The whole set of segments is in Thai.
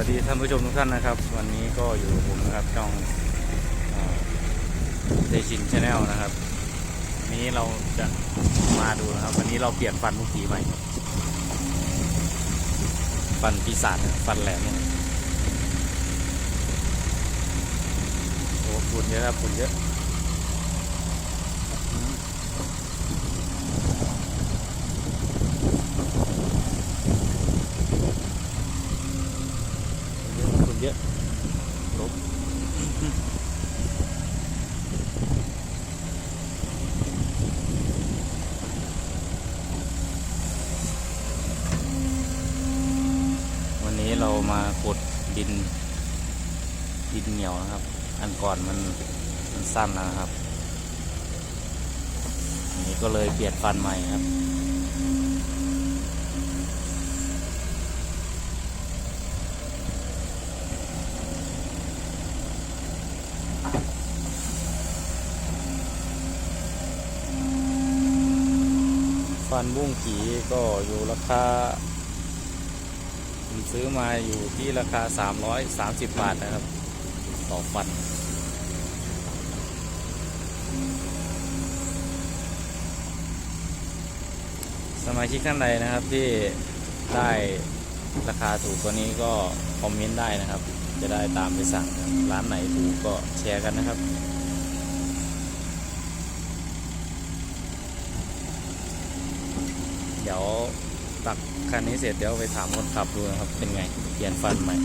วัสดีท่านผู้ชมทุกท่านนะครับ วันนี้ก็อยู่กับผมนะครับช่องเดชินชาแนลนะครับ นี้เราจะมาดูนะครับ วันนี้เราเปลี่ยนฟันมุกสีใหม่ ฟันปีศาจนะฟันแหลมเนี่ยโอ้ฝุ่นเยอะครับฝุ่นเยอะฝุ่น เยอะลบวันนี้เรามาขุดดิน ดินเหนียวนะครับ อันก่อนมันมันสั้นนะครับ อันนี้ก็เลยเปลี่ยนฟันใหม่ครับ ฟันบุ้งกีก็อยู่ราคาผมซื้อมาอยู่ที่ราคา 330 บาทนะครับ ต่อฟัน สมาชิกท่านใดนะครับที่ได้ราคาถูกกว่านี้ก็คอมเมนต์ได้นะครับ จะได้ตามไปสั่งร้านไหนถูกก็แชร์กันนะครับ เดี๋ยว ตักคันนี้เสร็จเดี๋ยวไปถามคนขับดูนะครับ เป็นไง เปลี่ยนฟันใหม่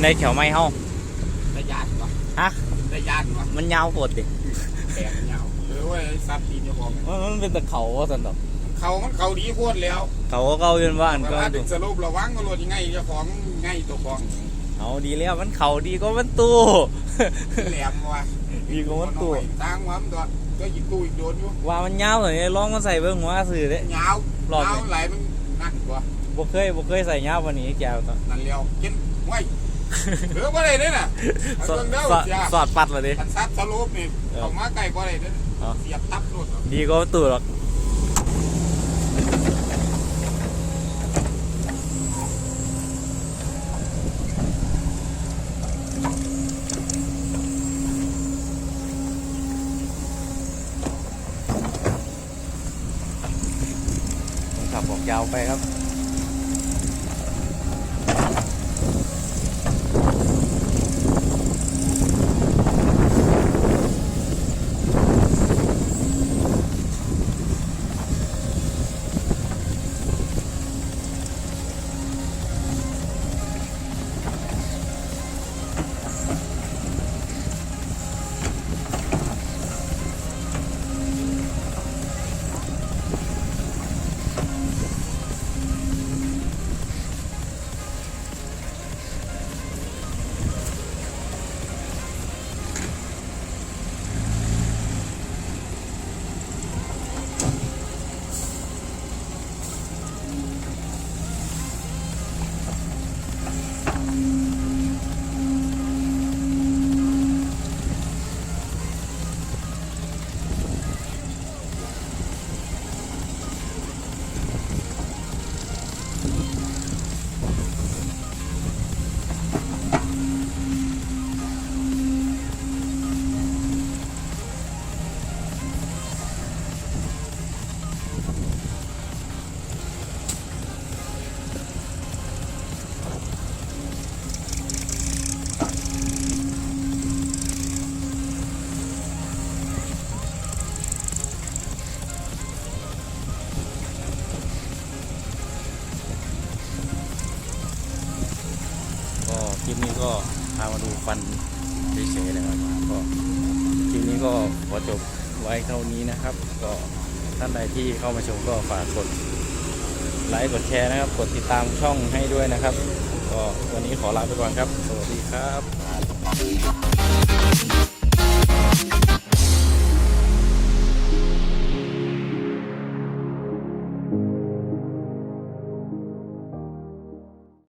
เป็นไงแขวไม้เฮาระยานวะฮะระยานวะมันยาวปวดดิแขนยาวหรือว่าไอ้สัตว์ตีนเจ้าของมันมันเป็นตะเขาว่าสันดอกเขามันเขาดีโคตรแล้ว เขาก็เกาอยู่บ้านเวก็ลาดูถึงสรุประวังก็รถยังไงเจ้าของไงตัวของเอาดีแล้วมันเขาดีก็มันตู้แหลมวะดีกว่ามันตัวทางวะมันตัวก็ยิงตู้อีกโดนอยู่ว่ามันยาวเลยลองมาใส่เบิ้งหัวสื่อเด้ยาวรอบยานี้วไหลมันนั่นกว่าบ่เคยบ่เคยใส่ยาวกวันนี้แกวตอนนั่นเลี้ยวกินไว้ เหลือบ่ได้เด้อน่ะเอาสอดเบิ่งเด้อสอดเสียสอดปัดเลยดิคันซัดสรุปนี่เออออกมาใกล้บ่ได้เด้อเอา เสียบตับรถเหรอดีก็มันตู้หรอกผมขับออกยาวไปครับ ก็พามาดูฟันเฉยๆนะครับก็คลิปนี้ก็ขอจบไว้เท่านี้นะครับ ก็ท่านใดที่เข้ามาชมก็ฝากกดไลค์กดแชร์นะครับ กดติดตามช่องให้ด้วยนะครับ ก็วันนี้ขอลาไปก่อนครับ สวัสดีครับ